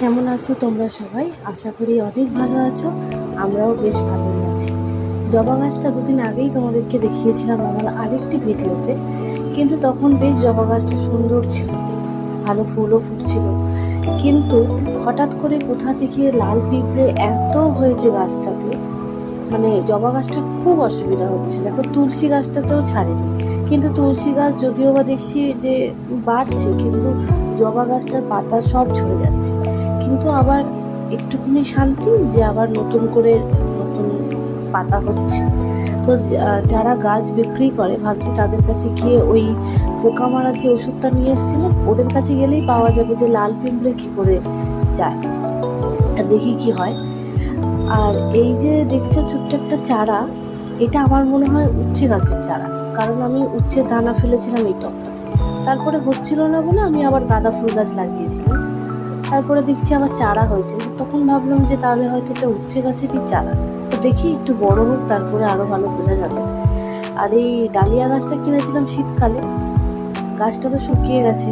কেমন আছো তোমরা সবাই? আশা করি অনেক ভালো আছো, আমরাও বেশ ভালোই আছি। জবা গাছটা দুদিন আগেই তোমাদেরকে দেখিয়েছিলাম আমার আরেকটি ভিডিওতে, কিন্তু তখন বেশ জবা গাছটা সুন্দর ছিল, ভালো ফুলও ফুটছিল। কিন্তু হঠাৎ করে কোথা থেকে লাল পিঁপড়ে এত হয়েছে গাছটাতে মানে জবা গাছটা খুব অসুবিধা হচ্ছে। দেখো, তুলসী গাছটাতেও ছাড়েনি। কিন্তু তুলসী গাছ যদিও বা দেখছি যে বাড়ছে, কিন্তু জবা গাছটার পাতা সব ঝরে যাচ্ছে। কিন্তু আবার একটুখানি শান্তি যে আবার নতুন করে নতুন পাতা হচ্ছে। তো যারা গাছ বিক্রি করে, ভাবছি তাদের কাছে গিয়ে ওই পোকা মারার যে ওষুধটা নিয়ে এসেছিল ওদের কাছে গেলেই পাওয়া যাবে যে লাল পিঁপড়ে কী করে যায়। দেখি কি হয়। আর এই যে দেখছ ছোট্ট একটা চারা এটা আমার মনে হয় উচ্ছে গাছের চারা। কারণ আমি উচ্ছে দানা ফেলেছিলাম এই টবটাতে তারপরে হচ্ছিল না বলে আমি আবার গাঁদা ফুল গাছ লাগিয়েছিলাম। তারপরে দেখছি আবার চারা হয়েছে। তখন ভাবলাম যে তাহলে হয়তো এটা উচ্ছে গাছেরই চারা। তো দেখি একটু বড় হোক, তারপরে আরও ভালো বোঝা যাবে। আর এই ডালিয়া গাছটা কিনেছিলাম শীতকালে। গাছটা তো শুকিয়ে গেছে।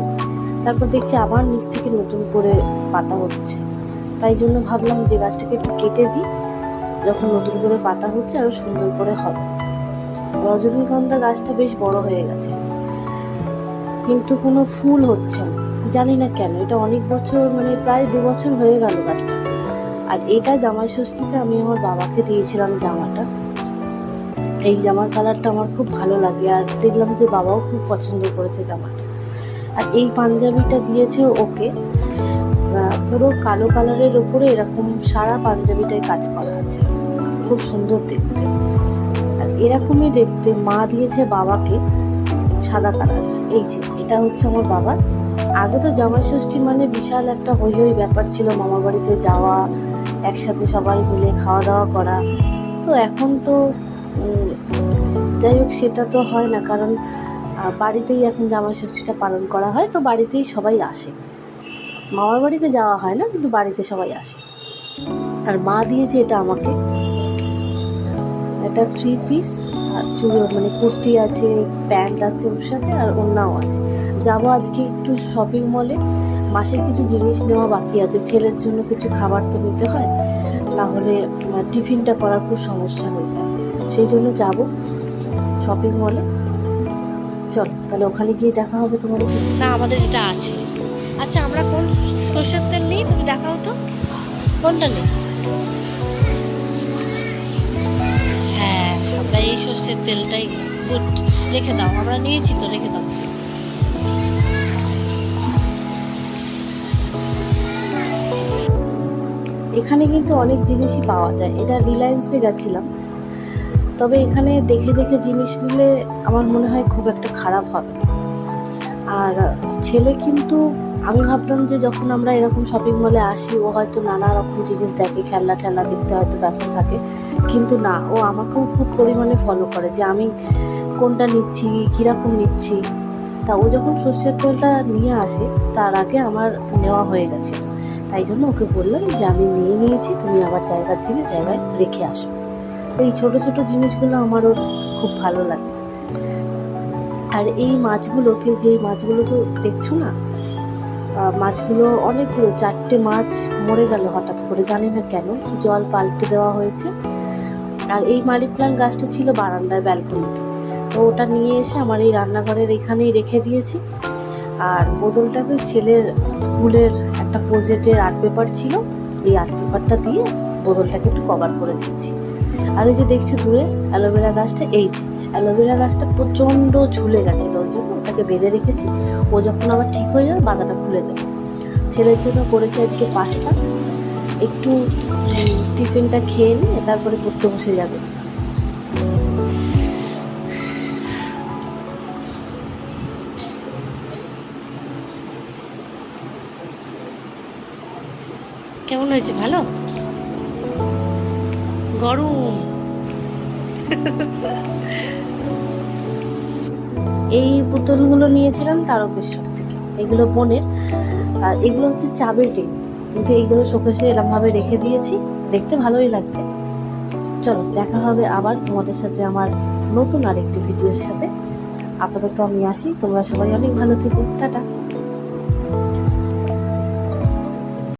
তারপর দেখছি আবার নিচ থেকে নতুন করে পাতা হচ্ছে। তাই জন্য ভাবলাম যে গাছটাকে একটু কেটে দিই। যখন নতুন করে পাতা হচ্ছে, আরও সুন্দর করে হবে। রজনীগন্ধা গাছটা বেশ বড় হয়ে গেছে। কিন্তু কোনো ফুল হচ্ছে না। জানি না কেন, এটা অনেক বছর মানে প্রায় দু বছর হয়ে গেল গাছটা। আর এটা জামাই ষষ্ঠীতে আমি আমার বাবাকে দিয়েছিলাম জামাটা। এই জামার কালারটা আমার খুব ভালো লাগে, আর দেখলাম যে বাবাও খুব পছন্দ করেছে জামাটা। আর এই পাঞ্জাবিটা দিয়েছে ওকে। পুরো কালো কালারের ওপরে এরকম সারা পাঞ্জাবিটাই কাজ করা আছে। খুব সুন্দর দেখতে। আর এরকমই দেখতে মা দিয়েছে বাবাকে সাদা কালার। এই যে, এটা হচ্ছে আমার বাবার আগে তো জামাই ষষ্ঠী মানে বিশাল একটা হই হই ব্যাপার ছিল মামার বাড়িতে যাওয়া, একসাথে সবাই মিলে খাওয়া দাওয়া করা। তো এখন তো যাই হোক, সেটা তো হয় না। কারণ বাড়িতেই এখন জামাই ষষ্ঠীটা পালন করা হয়। তো বাড়িতেই সবাই আসে। মামার বাড়িতে যাওয়া হয় না, কিন্তু বাড়িতে সবাই আসে। আর মা দিয়েছে এটা আমাকে। একটা থ্রি পিস আর চুড়ো মানে কুর্তি আছে, প্যান্ট আছে ওর সাথে, আর ওড়নাও আছে। যাব আজকে একটু শপিং মলে মাসের কিছু জিনিস নেওয়া বাকি আছে, ছেলের জন্য কিছু খাবার তো নিতে হয়। না হলে টিফিনটা করার খুব সমস্যা হয়ে যায়। সেই জন্য যাব শপিং মলে চল, তাহলে ওখানে গিয়ে দেখা হবে তোমাদের সাথে। না, আমাদের এটা আছে। আচ্ছা আমরা কোন সর্ষের তেল নিই? তুমি দেখাও তো। কোনটা নেই? হ্যাঁ আমরা এই সর্ষের তেলটাই গুড রেখে দাও, আমরা নিয়েছি তো, রেখে দাও। এখানে কিন্তু অনেক জিনিসই পাওয়া যায়, এটা রিলায়েন্সে গেছিলাম। তবে এখানে দেখে দেখে জিনিস নিলে আমার মনে হয় খুব একটা খারাপ হবে। আর ছেলে কিন্তু আমি ভাবতাম যে যখন আমরা এরকম শপিং মলে আসি, ও হয়তো নানা রকম জিনিস দেখে, খেলনা ঠেলনা দেখতে হয়তো ব্যস্ত থাকে। কিন্তু না, ও আমাকেও খুব পরিমাণে ফলো করে যে আমি কোনটা নিচ্ছি, কীরকম নিচ্ছি। তা ও যখন সর্ষের তেলটা নিয়ে আসে, তার আগে আমার নেওয়া হয়ে গেছে। তাই জন্য ওকে বললাম যে আমি নিয়ে নিয়েছি, তুমি আবার জায়গার জিনিস জায়গায় রেখে আসো। তো এই ছোটো ছোটো জিনিসগুলো আমার ওর খুব ভালো লাগে। আর এই মাছগুলোকে, যে মাছগুলো তো দেখছ না মাছগুলো অনেকগুলো, চারটে মাছ মরে গেল হঠাৎ করে, জানি না কেন তো জল পাল্টে দেওয়া হয়েছে। আর এই মানি প্লান্ট গাছটা ছিল বারান্দায় ব্যালকনিতে। তো ওটা নিয়ে এসে আমার এই রান্নাঘরের এখানেই রেখে দিয়েছি। আর বোতলটাকে ছেলের স্কুলের একটা প্রজেক্টের আর্ট পেপার ছিল, এই আর্ট পেপারটা দিয়ে বোতলটাকে একটু কভার করে দিয়েছি। আর ওই যে দেখছ দূরে অ্যালোভেরা গাছটা, এই যে। অ্যালোভেরা গাছটা প্রচণ্ড ঝুলে গেছিল, ওই জন্য ওটাকে বেঁধে রেখেছি। ও যখন আবার ঠিক হয়ে যাবে, বাঁধাটা খুলে দেবে। ছেলের জন্য করেছি আজকে পাস্তা। একটু টিফিনটা খেয়ে নিয়ে তারপরে পড়তে বসে যাবে। কেমন হয়েছে? ভালো? গরম। এই বোতলগুলো নিয়েছিলাম তারকেশ্বর থেকে। এগুলো বোনের, আর এগুলো হচ্ছে চাবের রিং কিন্তু এইগুলো শোকেশে এরমভাবে রেখে দিয়েছি। দেখতে ভালোই লাগছে। চলো, দেখা হবে আবার তোমাদের সাথে আমার নতুন আরেকটি ভিডিওর সাথে। আপাতত আমি আসি। তোমরা সবাই অনেক ভালো থেকো। টাটা।